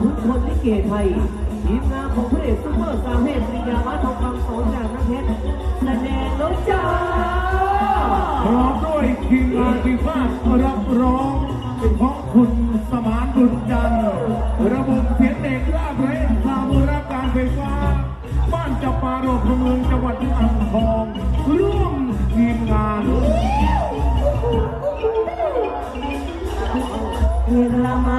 ขุนพลลิเกไทยทีมงานของพระเอกซูเปอร์สาวเทปริยาวัฒน์ทองคำสอนจากนักเพชแสดงแล้วจ้าพร้อมด้วยทีมงานทีฟ้ารับร้องเป็นของคุณสมานบุญจันทร์ระบบเสียงเด็กล่าเพชรสามุรการไฟฟ้า บ้านจับปาโรพงเมืองจังหวัดอ่างทอง ร่วมทีมงานเวลามา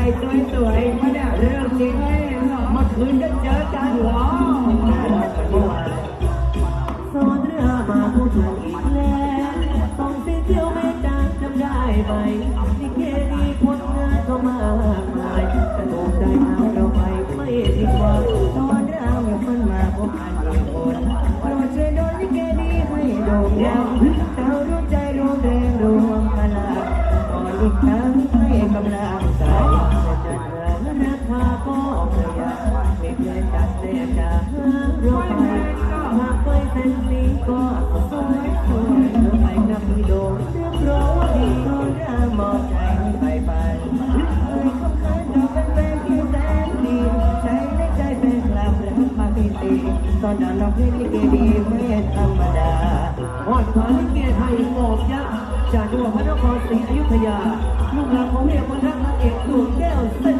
ไทยสวยสวยมาเนี่ยเรื่องจริงเมื่อคืนก็เจอกันว้าวสอนเรือมาพูดถูกอีกแล้วต้องเสียเที่ยวไม่จางจำได้ไหมนี่แค่ดีคนงานก็มากมายแต่ถูกใจทางเราไปไม่ผิดหวังตอนเรามันมาพบกันอีกคนโปรดช่วยโดนลิเกดีให้โด่งดังเรารู้ใจ ก็ประหยัดไม่เกินจัดเสียจะหาเราไปหากไปเส้นนี้ก็สวยสวยเราไปกับพี่โดงเรียบร้อยดีตอนเรามองใจให้ไปไปเคยคบกันเราเป็นแฟนที่แสนดีใช้ในใจเป็นกลับแล้วมาตีตีตอนนั้นเราเพลงลิเกดีไม่ธรรมดาอ่อนขวาลิเกไทยหมอกยักษ์จากจังหวัดพระนครศรีอยุธยาลูกหลานของเมียคนรักนางเอกดวงแก้วแสด